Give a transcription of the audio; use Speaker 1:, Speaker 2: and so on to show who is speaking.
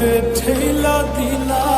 Speaker 1: বুকে ঠেলা দিলা।